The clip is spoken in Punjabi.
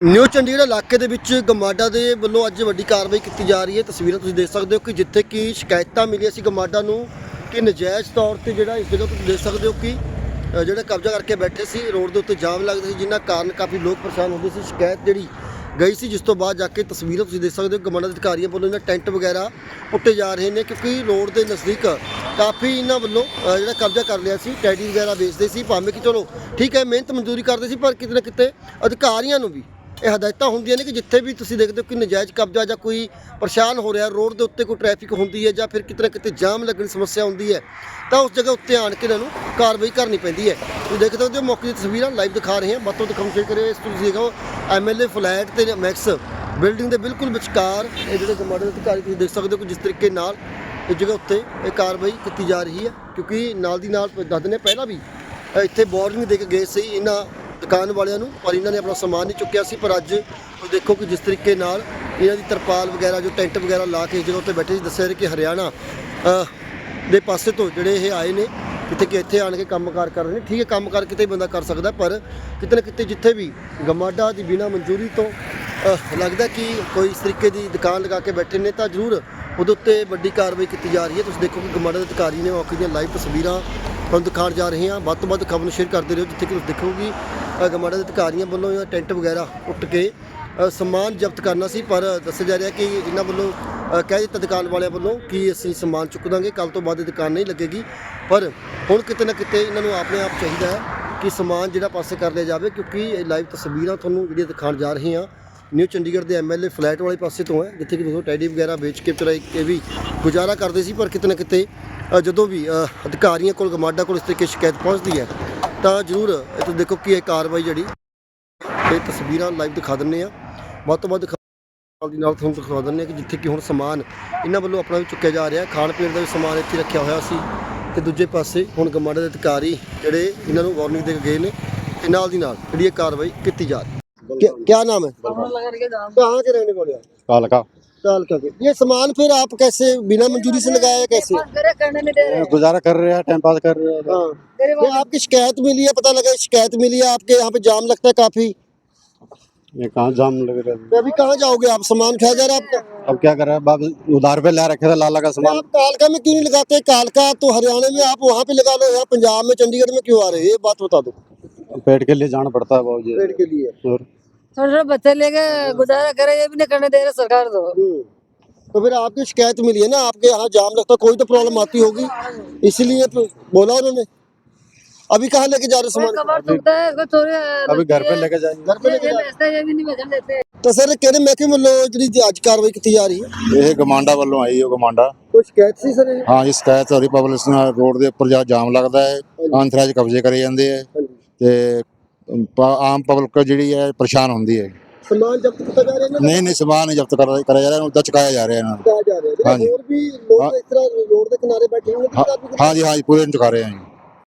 ਨਿਊ ਚੰਡੀਗੜ੍ਹ ਇਲਾਕੇ ਦੇ ਵਿੱਚ ਗਮਾਡਾ ਦੇ ਵੱਲੋਂ ਅੱਜ ਵੱਡੀ ਕਾਰਵਾਈ ਕੀਤੀ ਜਾ ਰਹੀ ਹੈ। ਤਸਵੀਰਾਂ ਤੁਸੀਂ ਦੇਖ ਸਕਦੇ ਹੋ ਕਿ ਜਿੱਥੇ ਕਿ ਸ਼ਿਕਾਇਤਾਂ ਮਿਲੀਆਂ ਸੀ ਗਮਾਡਾ ਨੂੰ ਕਿ ਨਜਾਇਜ਼ ਤੌਰ ਤੇ ਜਿਹੜਾ ਇਸ ਜਗ੍ਹਾ ਤੁਸੀਂ ਦੇਖ ਸਕਦੇ ਹੋ ਕਿ ਅ, ਜਿਹੜਾ ਕਬਜ਼ਾ ਕਰਕੇ ਬੈਠੇ ਸੀ ਰੋਡ ਦੇ ਉੱਤੇ ਜਾਮ ਲੱਗਦੇ ਸੀ ਜਿਨ੍ਹਾਂ ਕਾਰਨ ਕਾਫੀ ਲੋਕ ਪਰੇਸ਼ਾਨ ਹੁੰਦੇ ਸੀ। ਸ਼ਿਕਾਇਤ ਜਿਹੜੀ ਗਈ ਸੀ ਜਿਸ ਤੋਂ ਬਾਅਦ ਜਾ ਕੇ ਤਸਵੀਰਾਂ ਤੁਸੀਂ ਦੇਖ ਸਕਦੇ ਹੋ ਗਮਾਡਾ ਦੇ ਅਧਿਕਾਰੀਆਂ ਵੱਲੋਂ ਇਹਨਾਂ ਟੈਂਟ ਵਗੈਰਾ ਪੁੱਟੇ ਜਾ ਰਹੇ ਨੇ ਕਿਉਂਕਿ ਰੋਡ ਦੇ ਨਜ਼ਦੀਕ ਕਾਫੀ ਇਹਨਾਂ ਵੱਲੋਂ ਅ, ਜਿਹੜਾ ਕਬਜ਼ਾ ਕਰ ਲਿਆ ਸੀ ਟੈਡੀ ਵਗੈਰਾ ਵੇਚਦੇ ਸੀ। ਭਾਵੇਂ ਕਿ ਚਲੋ ਠੀਕ ਹੈ ਮਿਹਨਤ ਮਜ਼ਦੂਰੀ ਕਰਦੇ ਸੀ ਪਰ ਕਿਤੇ ਨਾ ਕਿਤੇ ਅਧਿਕਾਰੀਆਂ ਨੂੰ ਵੀ ਇਹ ਹਦਾਇਤਾਂ ਹੁੰਦੀਆਂ ਨੇ ਕਿ ਜਿੱਥੇ ਵੀ ਤੁਸੀਂ ਦੇਖਦੇ ਹੋ ਕਿ ਨਜਾਇਜ਼ ਕਬਜ਼ਾ ਜਾਂ ਕੋਈ ਪਰੇਸ਼ਾਨ ਹੋ ਰਿਹਾ, ਰੋਡ ਦੇ ਉੱਤੇ ਕੋਈ ਟ੍ਰੈਫਿਕ ਹੁੰਦੀ ਹੈ ਜਾਂ ਫਿਰ ਕਿਤੇ ਨਾ ਕਿਤੇ ਜਾਮ ਲੱਗਣ ਦੀ ਸਮੱਸਿਆ ਹੁੰਦੀ ਹੈ, ਤਾਂ ਉਸ ਜਗ੍ਹਾ ਉੱਤੇ ਆਣ ਕੇ ਇਹਨਾਂ ਨੂੰ ਕਾਰਵਾਈ ਕਰਨੀ ਪੈਂਦੀ ਹੈ। ਤੁਸੀਂ ਦੇਖ ਸਕਦੇ ਹੋ, ਮੌਕੇ ਦੀ ਤਸਵੀਰਾਂ ਲਾਈਵ ਦਿਖਾ ਰਹੇ ਹਾਂ। ਬਾਤੋਂ ਦਿਖਾਉਣ ਸ਼ੇਅਰ ਕਰੇ ਇਸ ਤੋਂ ਤੁਸੀਂ ਦੇਖੋ ਐਮਐਲਏ ਫਲੈਟ ਤੇ ਮੈਕਸ ਬਿਲਡਿੰਗ ਦੇ ਬਿਲਕੁਲ ਵਿਚਕਾਰ ਇਹ ਜਿਹੜੇ ਗਮਾਡੇ ਅਧਿਕਾਰੀ ਤੁਸੀਂ ਦੇਖ ਸਕਦੇ ਹੋ ਕਿ ਜਿਸ ਤਰੀਕੇ ਨਾਲ ਇਸ ਜਗ੍ਹਾ ਉੱਤੇ ਇਹ ਕਾਰਵਾਈ ਕੀਤੀ ਜਾ ਰਹੀ ਹੈ, ਕਿਉਂਕਿ ਨਾਲ ਦੀ ਨਾਲ ਦੱਸ ਦਿੰਦੇ ਪਹਿਲਾਂ ਵੀ ਇੱਥੇ ਵਾਰਨਿੰਗ ਦੇ ਕੇ ਗਏ ਸੀ। ਇਹਨਾਂ ਦੁਕਾਨ ਵਾਲਿਆਂ ਨੂੰ, ਪਰ ਇਹਨਾਂ ਨੇ ਆਪਣਾ ਸਮਾਨ ਨਹੀਂ ਚੁੱਕਿਆ ਸੀ, ਪਰ ਅੱਜ ਤੁਸੀਂ ਦੇਖੋ ਕਿ ਜਿਸ ਤਰੀਕੇ ਨਾਲ ਇਹਨਾਂ ਦੀ ਤਰਪਾਲ ਵਗੈਰਾ, ਜੋ ਟੈਂਟ ਵਗੈਰਾ ਲਾ ਕੇ ਜਦੋਂ ਉੱਤੇ ਬੈਠੇ ਸੀ, ਦੱਸਿਆ ਰਿਹਾ ਕਿ ਹਰਿਆਣਾ ਦੇ ਪਾਸੇ ਤੋਂ ਜਿਹੜੇ ਇਹ ਆਏ ਨੇ ਕਿਤੇ ਕਿ ਇੱਥੇ ਆਣ ਕੇ ਕੰਮਕਾਰ ਕਰ ਰਹੇ ਨੇ। ਠੀਕ ਹੈ, ਕੰਮਕਾਰ ਕਿਤੇ ਵੀ ਬੰਦਾ ਕਰ ਸਕਦਾ, ਪਰ ਕਿਤੇ ਨਾ ਕਿਤੇ ਜਿੱਥੇ ਵੀ ਗਮਾਡਾ ਦੀ ਬਿਨਾ ਮਨਜ਼ੂਰੀ ਤੋਂ ਲੱਗਦਾ ਕਿ ਕੋਈ ਇਸ ਤਰੀਕੇ ਦੀ ਦੁਕਾਨ ਲਗਾ ਕੇ ਬੈਠੇ ਨੇ, ਤਾਂ ਜ਼ਰੂਰ ਉਹਦੇ ਉੱਤੇ ਵੱਡੀ ਕਾਰਵਾਈ ਕੀਤੀ ਜਾ ਰਹੀ ਹੈ। ਤੁਸੀਂ ਦੇਖੋ ਕਿ ਗਮਾਡਾ ਦੇ ਅਧਿਕਾਰੀ ਨੇ ਮੌਕੇ ਦੀਆਂ ਲਾਈਵ ਤਸਵੀਰਾਂ ਤੁਹਾਨੂੰ ਦਿਖਾਉਣ ਜਾ ਰਹੇ ਹਾਂ। ਵੱਧ ਤੋਂ ਵੱਧ ਖਬਰ ਨੂੰ ਸ਼ੇਅਰ ਕਰਦੇ ਰਹੋ, ਜਿੱਥੇ ਕਿ ਤੁਸੀਂ ਦੇਖੋਗੇ ਅ, ਗਮਾਡਾ ਦੇ ਅਧਿਕਾਰੀਆਂ ਵੱਲੋਂ ਇਹ ਟੈਂਟ ਵਗੈਰਾ ਉੱਟ ਕੇ ਸਮਾਨ ਜ਼ਬਤ ਕਰਨਾ ਸੀ ਪਰ ਦੱਸਿਆ ਜਾ ਰਿਹਾ ਕਿ ਇਹਨਾਂ ਵੱਲੋਂ ਕਹਿ ਦਿੱਤਾ ਦੁਕਾਨ ਵਾਲਿਆਂ ਵੱਲੋਂ ਕਿ ਅਸੀਂ ਸਮਾਨ ਚੁੱਕ ਦਾਂਗੇ ਕੱਲ ਤੋਂ ਬਾਅਦ ਇਹ ਦੁਕਾਨ ਨਹੀਂ ਲੱਗੇਗੀ। ਪਰ ਹੁਣ ਕਿਤੇ ਨਾ ਕਿਤੇ ਇਹਨਾਂ ਨੂੰ ਆਪਣੇ ਆਪ ਚਾਹੀਦਾ ਹੈ ਕਿ ਸਮਾਨ ਜਿਹੜਾ ਪਾਸੇ ਕਰ ਲਿਆ ਜਾਵੇ ਕਿਉਂਕਿ ਇਹ ਲਾਈਵ ਤਸਵੀਰਾਂ ਤੁਹਾਨੂੰ ਜਿਹੜੀਆਂ ਦਿਖਾਉਣ ਜਾ ਰਹੇ ਹਾਂ। ਨਿਊ ਚੰਡੀਗੜ੍ਹ ਦੇ ਐਮਐਲਏ ਫਲੈਟ ਵਾਲੇ ਪਾਸੇ ਤੋਂ ਹੈ ਜਿੱਥੇ ਕਿ ਦੇਖੋ ਟੈਡੀ ਵਗੈਰਾ ਵੇਚ ਕੇ ਚਲਾਈ ਕੇ ਵੀ ਗੁਜ਼ਾਰਾ ਕਰਦੇ ਸੀ ਪਰ ਕਿਤੇ ਨਾ ਕਿਤੇ ਜਦੋਂ ਵੀ ਅਧਿਕਾਰੀਆਂ ਕੋਲ ਗਮਾਡਾ ਕੋਲ ਇਸ ਤਰੀਕੇ ਸ਼ਿਕਾਇਤ ਪਹੁੰਚਦੀ ਹੈ ਤਾਂ ਜਰੂਰ ਇੱਥੇ ਦੇਖੋ ਕੀ ਇਹ ਕਾਰਵਾਈ ਜਿਹੜੀ। ਇਹ ਤਸਵੀਰਾਂ ਲਾਈਵ ਦਿਖਾ ਦਿੰਨੇ ਆ। ਵੱਧ ਤੋਂ ਵੱਧ ਨਾਲ ਦੀ ਨਾਲ ਤੁਹਾਨੂੰ ਦਿਖਾ ਦਿੰਨੇ ਆ ਕਿ ਜਿੱਥੇ ਕਿ ਹੁਣ ਸਮਾਨ ਇਹਨਾਂ ਵੱਲੋਂ ਆਪਣਾ ਵੀ ਚੁੱਕਿਆ ਜਾ ਰਿਹਾ। ਖਾਣ ਪੀਣ ਦਾ ਵੀ ਸਮਾਨ ਇੱਥੇ ਰੱਖਿਆ ਹੋਇਆ ਸੀ। ਤੇ ਦੂਜੇ ਪਾਸੇ ਹੁਣ ਗਮਾਂਡ ਦੇ ਅਧਿਕਾਰੀ ਜਿਹੜੇ ਇਹਨਾਂ ਨੂੰ ਵਾਰਨਿੰਗ ਦੇ ਕੇ ਗਏ ਨੇ ਤੇ ਨਾਲ ਦੀ ਨਾਲ ਜਿਹੜੀ ਇਹ ਕਾਰਵਾਈ ਕੀਤੀ ਜਾ ਰਹੀ ਹੈ। ਕੀ ਨਾਮ ਹੈ? ਕਹਾਂ ਕੇ ਰਹਿਣੇ ਵਾਲੇ ਕਾਲਕਾ। का के ये सामान फिर आप कैसे बिना मंजूरी से लगाया कैसे? करने नहीं दे रहे गुजारा कर रहे हैं टाइम पास कर रहे हैं। हाँ। तेरे तो आपकी शिकायत मिली है पता लगा शिकायत मिली है आपके यहाँ पे जाम लगता है काफ़ी। ये कहाँ जाम लग रहे तो अभी कहाँ जाओगे आप? सामान खा जा रहा है आपका? अब क्या कर? रहे हैं बाप उधार पे ला रखे थे लाला का सामान। आप कालका में क्यों नहीं लगाते? कालका तो हरियाणा में आप वहाँ पे लगा लो यहाँ पंजाब में चंडीगढ़ में क्यों आ रहे हैं? ये बात बता दो। पेट के लिए जाना पड़ता है बाबू जी। पेड़ के लिए। और? छोटे छोटे बच्चे लेके गुजारा करे ये भी नहीं करने दे रहे सरकार तो हम्म। तो फिर आपकी शिकायत मिली है ना आपके यहाँ जाम लगता है, कोई तो प्रॉब्लम आती होगी इसीलिए तो बोला उन्होंने अभी कहाँ लेके जा रहे सामान कबाड़ टूटता है इसको चोरी अभी घर पे लेके जाएंगे घर पे ये लेके जा बेचते हैं, ये भी नहीं बचन देते ਤਾਂ ਸਰ ਕਿਹੜੇ ਮਹਿਕਮੇ ਵੱਲੋਂ ਜਿਹੜੀ ਅੱਜ ਕਾਰਵਾਈ ਕੀਤੀ ਜਾ ਰਹੀ ਹੈ ਇਹ ਗਮਾਂਡਾ ਵੱਲੋਂ ਆਈ ਉਹ ਗਮਾਂਡਾ ਕੋਈ ਸ਼ਿਕਾਇਤ ਸੀ ਸਰ ਇਹ ਹਾਂ ਜੀ ਸ਼ਿਕਾਇਤ ਹੋਰੀ ਪਬਲਿਕ ਨਾਲ ਰੋਡ ਦੇ ਉੱਪਰ ਜਾ ਜਾਮ ਲੱਗਦਾ ਹੈ ਅੰਤਰਾਜ ਕਬਜ਼ੇ ਕਰੇ ਜਾਂਦੇ ਹੈ ਤੇ ਅਮ, ਪ- ਆਮ ਪਬਲਿਕ ਜਿਹੜੀ ਹੈ ਪਰੇਸ਼ਾਨ ਹੁੰਦੀ ਹੈ। ਸਮਾਨ ਜ਼ਬਤ ਕੀਤਾ ਜਾ ਰਿਹਾ ਹੈ ਨਾ ਨਹੀਂ ਨਹੀਂ ਸਮਾਨ ਨਹੀਂ ਜ਼ਬਤ ਕਰ- ਕਰਿਆ ਜਾ ਰਿਹਾ ਉਹਦਾ ਚੁਕਾਇਆ ਜਾ ਰਿਹਾ ਇਹਨਾਂ ਨੂੰ ਕਹਾ ਜਾ ਰਿਹਾ। ਹੈ ਹਾਂਜੀ। ਹੋਰ ਵੀ ਲੋਕ ਇਸ ਤਰ੍ਹਾਂ ਰੋਡ ਦੇ ਕਿਨਾਰੇ ਬੈਠੇ ਹੋਣਗੇ ਹਾਂ ਤਾਂ ਵੀ ਹਾਂ ਜੀ ਹਾਂ ਜੀ ਪੂਰੇ ਨੂੰ ਚੁਕਾ ਰਹੇ ਹਾਂ ਜੀ।